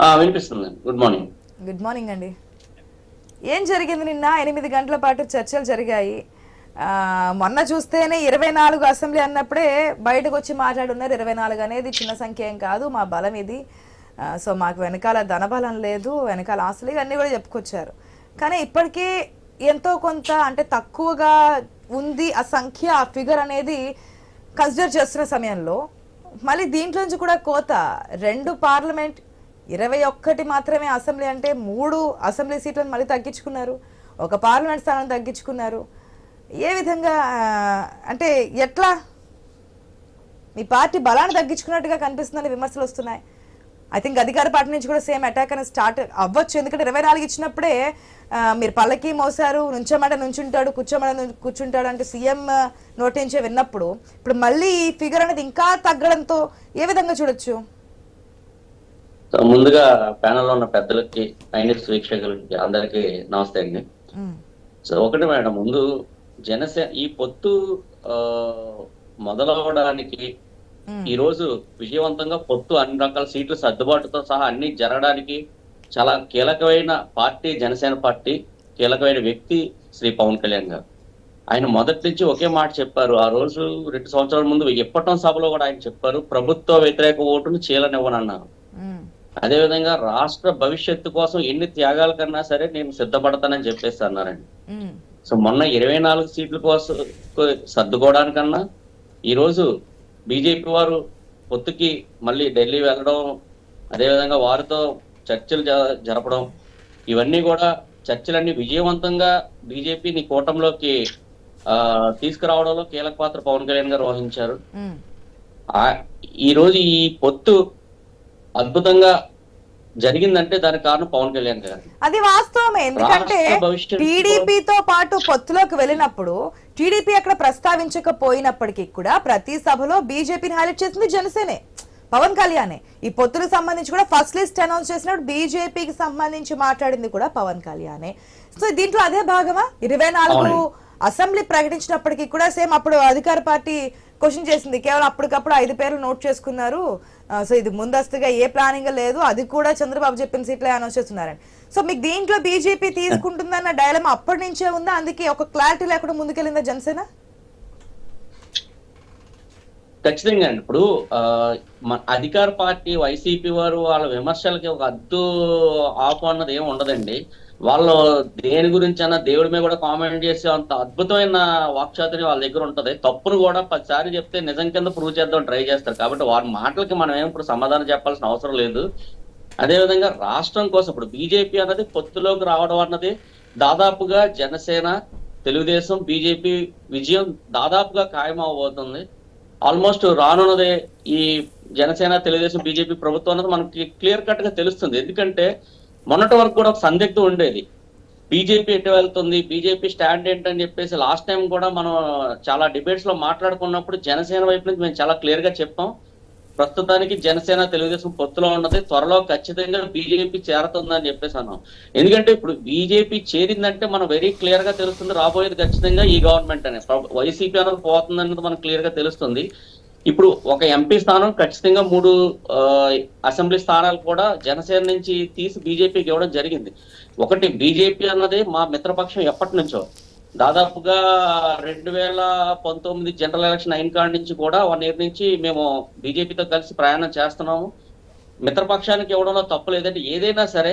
Good morning good morning అండి. ఏం జరిగింది నిన్న? ఎనిమిది గంటల పాటు చర్చలు జరిగాయి. మొన్న చూస్తేనే ఇరవై నాలుగు అసెంబ్లీ అన్నప్పుడే బయటకు వచ్చి మాట్లాడున్నారు. ఇరవై నాలుగు అనేది చిన్న సంఖ్య ఏం కాదు మా బలం ఇది. సో మాకు వెనకాల ధనబలం లేదు వెనకాల ఆస్తులు ఇవన్నీ కూడా చెప్పుకొచ్చారు. కానీ ఇప్పటికీ ఎంతో కొంత అంటే తక్కువగా ఉంది ఆ సంఖ్య ఆ ఫిగర్ అనేది కన్సిడర్ చేస్తున్న సమయంలో. మళ్ళీ దీంట్లో నుంచి కూడా కోత. రెండు పార్లమెంట్ ఇరవై ఒక్కటి మాత్రమే అసెంబ్లీ అంటే మూడు అసెంబ్లీ సీట్లను మళ్ళీ తగ్గించుకున్నారు. ఒక పార్లమెంట్ స్థానం తగ్గించుకున్నారు. ఏ విధంగా అంటే ఎట్లా? మీ పార్టీ బలాన్ని తగ్గించుకున్నట్టుగా కనిపిస్తుందని విమర్శలు వస్తున్నాయి. ఐ థింక్ అధికార పార్టీ నుంచి కూడా సేమ్ అటాక్ అనేది స్టార్ట్ అవ్వచ్చు. ఎందుకంటే ఇరవై నాలుగు ఇచ్చినప్పుడే మీరు పల్లకి మోసారు నుంచోమంటే నుంచుంటాడు కూర్చోమంటే కూర్చుంటాడు అంటే సీఎం నోటి నుంచే విన్నప్పుడు. ఇప్పుడు మళ్ళీ ఈ ఫిగర్ అనేది ఇంకా తగ్గడంతో ఏ విధంగా చూడొచ్చు? ముందుగా ప్యానెల్లో ఉన్న పెద్దలకి ఐనిక్స్ వీక్షకులకి అందరికీ నమస్తే అండి. సో ఒకటి మేడం ముందు జనసేన ఈ పొత్తు మొదలవడానికి ఈ రోజు విజయవంతంగా పొత్తు అన్ని రకాల సీట్ల సర్దుబాటుతో సహా అన్ని జరగడానికి చాలా కీలకమైన పార్టీ జనసేన పార్టీ కీలకమైన వ్యక్తి శ్రీ పవన్ కళ్యాణ్ గారు. ఆయన మొదటి నుంచి ఒకే మాట చెప్పారు. ఆ రోజు రెండు సంవత్సరాల ముందు ఎప్పటం సభలో కూడా ఆయన చెప్పారు ప్రభుత్వ వ్యతిరేక ఓటును చీలనివ్వనన్నారు. అదేవిధంగా రాష్ట్ర భవిష్యత్తు కోసం ఎన్ని త్యాగాల కన్నా సరే నేను సిద్ధపడతానని చెప్పేసి అన్నారండి. సో మొన్న ఇరవై నాలుగు సీట్ల కోసం సర్దుకోవడానికన్నా ఈరోజు బీజేపీ వారు పొత్తుకి మళ్ళీ ఢిల్లీ వెళ్ళడం అదేవిధంగా వారితో చర్చలు జరపడం ఇవన్నీ కూడా చర్చలన్నీ విజయవంతంగా బీజేపీని కూటమిలోకి ఆ, తీసుకురావడంలో కీలక పాత్ర పవన్ కళ్యాణ్ గారు వహించారు. ఈ రోజు ఈ పొత్తు అద్భుతంగా జరిగిందంటే దానికి కారణం పవన్ కళ్యాణ్ గారు. అది వాస్తవమే. ఎందుకంటే టీడీపీతో పాటు పొత్తులోకి వెళ్ళినప్పుడు టీడీపీ అక్కడ ప్రస్తావించకపోయినప్పటికీ కూడా ప్రతి సభలో బీజేపీని హైలైట్ చేసింది జనసేనే పవన్ కళ్యాణే. ఈ పొత్తులకు సంబంధించి కూడా ఫస్ట్ లిస్ట్ అనౌన్స్ చేసినప్పుడు బీజేపీకి సంబంధించి మాట్లాడింది కూడా పవన్ కళ్యాణే. సో దీంట్లో అదే భాగమా? ఇరవై. అసెంబ్లీ ప్రకటించినప్పటికీ కూడా సేమ్ అప్పుడు అధికార పార్టీ క్వశ్చన్ చేసింది. కేవలం అప్పటికప్పుడు ఐదు పేర్లు నోట్ చేసుకున్నారు. సో ఇది ముందస్తుగా ఏ ప్లానింగ్ లేదు. అది కూడా చంద్రబాబు చెప్పిన సీట్లే అనౌన్స్ చేస్తున్నారని. సో మీకు దీంట్లో బీజేపీ తీసుకుంటుందన్న డైలమ అప్పటి నుంచే ఉందా? అందుకే ఒక క్లారిటీ లేకుండా ముందుకెళ్ళిందా జనసేన? ఖచ్చితంగా అండి. ఇప్పుడు అధికార పార్టీ వైసీపీ వారు వాళ్ళ విమర్శలకి ఒక అద్దు ఆపు అన్నది ఏమి ఉండదండి. వాళ్ళు దేని గురించి అన్న దేవుడి మీద కూడా కామెంట్ చేసే అంత అద్భుతమైన వాక్చాతుని వాళ్ళ దగ్గర ఉంటది. తప్పును కూడా పదిసారి చెప్తే నిజం కింద ప్రూవ్ చేద్దాం ట్రై చేస్తారు. కాబట్టి వారి మాటలకి మనం ఏం ఇప్పుడు సమాధానం చెప్పాల్సిన అవసరం లేదు. అదేవిధంగా రాష్ట్రం కోసం ఇప్పుడు బీజేపీ అన్నది పొత్తులోకి రావడం అన్నది దాదాపుగా జనసేన తెలుగుదేశం బీజేపీ విజయం దాదాపుగా ఖాయం అవబోతుంది ఆల్మోస్ట్ రానున్నదే ఈ జనసేన తెలుగుదేశం బీజేపీ ప్రభుత్వం అన్నది మనకి క్లియర్ కట్గా తెలుస్తుంది. ఎందుకంటే మొన్నటి వరకు కూడా ఒక సందిగ్ధం ఉండేది. బీజేపీ ఎటు వెళ్తుంది బీజేపీ స్టాండ్ ఏంటని చెప్పేసి లాస్ట్ టైం కూడా మనం చాలా డిబేట్స్లో మాట్లాడుకున్నప్పుడు జనసేన వైపు నుంచి మేము చాలా క్లియర్గా చెప్పాం. ప్రస్తుతానికి జనసేన తెలుగుదేశం పొత్తులో ఉన్నది. త్వరలో ఖచ్చితంగా బీజేపీ చేరుతుందని చెప్పేసి అన్నాం. ఎందుకంటే ఇప్పుడు బీజేపీ చేరిందంటే మనం వెరీ క్లియర్గా తెలుస్తుంది రాబోయేది ఖచ్చితంగా ఈ గవర్నమెంట్ అనే. వైసీపీ అనేది పోతుంది అనేది మనకు క్లియర్గా తెలుస్తుంది. ఇప్పుడు ఒక ఎంపీ స్థానం ఖచ్చితంగా మూడు అసెంబ్లీ స్థానాలు కూడా జనసేన నుంచి తీసి బీజేపీకి ఇవ్వడం జరిగింది. ఒకటి బీజేపీ అన్నది మా మిత్రపక్షం ఎప్పటి నుంచో. దాదాపుగా రెండు వేల పంతొమ్మిది జనరల్ ఎలక్షన్ అయిన కాడి నుంచి కూడా వన్ ఇయర్ నుంచి మేము బీజేపీతో కలిసి ప్రయాణం చేస్తున్నాము. మిత్రపక్షానికి ఇవ్వడంలో తప్పు లేదంటే ఏదైనా సరే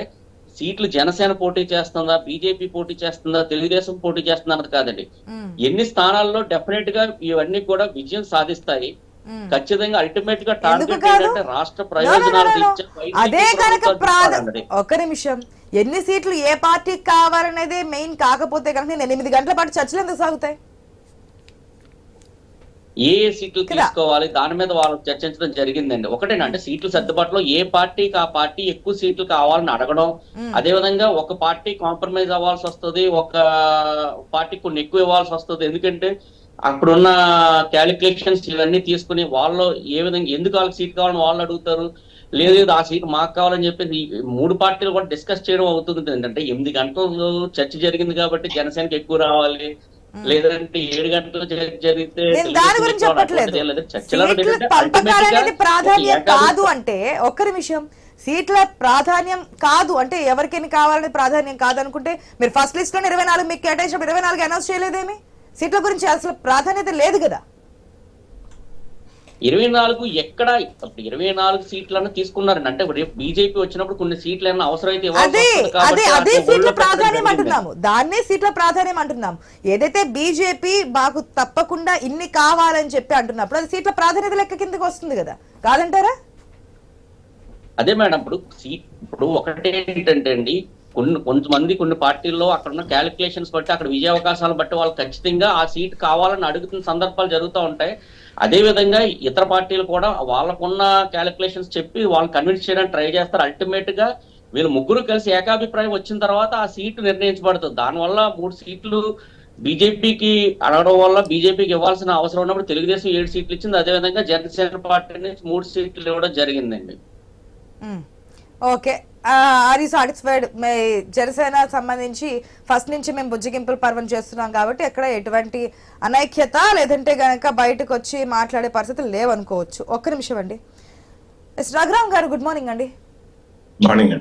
సీట్లు జనసేన పోటీ చేస్తుందా బీజేపీ పోటీ చేస్తుందా తెలుగుదేశం పోటీ చేస్తుందా అన్నది కాదండి. ఎన్ని స్థానాల్లో డెఫినెట్గా ఇవన్నీ కూడా విజయం సాధిస్తాయి. ఖచ్చితంగా అల్టిమేట్గా టార్గెట్? ఏంటంటే రాష్ట్ర ప్రయోజనాలు అదే కనుక. ఒక్క నిమిషం ఎన్ని సీట్లు ఏ పార్టీకి కావాలనేదే మెయిన్ కాకపోతే కనుక నేను ఎనిమిది గంటల పాటు చర్చలు ఎందుకు సాగుతాయి ఏ సీట్లు. తీసుకోవాలి దాని మీద వాళ్ళు చర్చించడం జరిగిందండి ఒకటేనంటే సీట్లు సర్దుబాటులో ఏ పార్టీకి ఆ పార్టీ ఎక్కువ సీట్లు కావాలని అడగడం మ్మ్. అదే విధంగా ఒక పార్టీ కాంప్రమైజ్ అవ్వాల్సి వస్తుంది ఒక పార్టీ కొన్ని ఎక్కువ ఇవ్వాల్సి వస్తుంది ఎందుకంటే అక్కడున్న క్యాలిక్యులేషన్స్ ఇవన్నీ తీసుకుని వాళ్ళు ఏ విధంగా ఎందుకు వాళ్ళకి సీట్ కావాలని వాళ్ళు అడుగుతారు? లేదు లేదు ఆ సీట్ మాకు కావాలని చెప్పి ఈ మూడు పార్టీలు కూడా డిస్కస్ చేయడం అవుతుంది ఏంటంటే ఎనిమిది గంటలు చర్చ జరిగింది కాబట్టి జనసేనకి ఎక్కువ రావాలి. లేదంటే ఏడు గంటలు చర్చ జరిగితే దాని గురించి చెప్పట్లేదు. పంపకాలు అనేది ప్రాధాన్యం కాదు అంటే ఒక్క నిమిషం సీట్ల ప్రాధాన్యం కాదు అంటే ఎవరికైనా కావాలని ప్రాధాన్యం కాదు అనుకుంటే మీరు ఫస్ట్ లిస్ట్లో ఇరవై నాలుగు మీకు కేటాయించినప్పుడు ఇరవై నాలుగు అనౌన్స్ చేయలేదేమి? సీట్ల గురించి అసలు ప్రాధాన్యత లేదు కదా. ఇరవై నాలుగు ఎక్కడ ఇరవై నాలుగు సీట్లను తీసుకున్నారండి. అంటే రేపు బీజేపీ వచ్చినప్పుడు కొన్ని సీట్లు ఏమైనా అవసరమైతే అదే అదే అదే సీట్ల ప్రాధాన్యం. అంటున్నాము. దాన్నే సీట్ల ప్రాధాన్యం అంటున్నాము ఏదైతే బీజేపీ మాకు తప్పకుండా ఇన్ని కావాలని చెప్పి అంటున్నప్పుడు అది సీట్ల ప్రాధాన్యత లెక్క కిందకి వస్తుంది కదా. కాదంటారా? అదే మేడం ఇప్పుడు సీట్ ఇప్పుడు ఒకటి ఏంటంటే అండి కొన్ని కొంతమంది కొన్ని పార్టీల్లో అక్కడ ఉన్న క్యాలిక్యులేషన్స్ బట్టి అక్కడ విజయ అవకాశాలను బట్టి వాళ్ళు ఖచ్చితంగా ఆ సీట్ కావాలని అడుగుతున్న సందర్భాలు జరుగుతూ ఉంటాయి. అదే విధంగా ఇతర పార్టీలు కూడా వాళ్ళకున్న క్యాలిక్యులేషన్స్ చెప్పి వాళ్ళని కన్విన్స్ చేయడానికి ట్రై చేస్తారు. అల్టిమేట్గా వీళ్ళు ముగ్గురు కలిసి ఏకాభిప్రాయం వచ్చిన తర్వాత ఆ సీటు నిర్ణయించబడుతుంది. దానివల్ల మూడు సీట్లు బీజేపీకి అడగడం వల్ల బీజేపీకి ఇవ్వాల్సిన అవసరం ఉన్నప్పుడు తెలుగుదేశం ఏడు సీట్లు ఇచ్చింది. అదేవిధంగా జనసేన పార్టీ నుంచి మూడు సీట్లు ఇవ్వడం జరిగిందండి. ఓకే. Are we satisfied? మే జనసేన సంబంధించి ఫస్ట్ నుంచి మేము బుజ్జగింపులు పర్వం చేస్తున్నాం కాబట్టి ఎక్కడ ఎటువంటి అనైక్యత లేదంటే గనక బయటకు వచ్చి మాట్లాడే పరిస్థితులు లేవనుకోవచ్చు. ఒక్క నిమిషం అండి. ఎస్ రఘురామ్ గారు గుడ్ మార్నింగ్ అండి. మార్నింగ్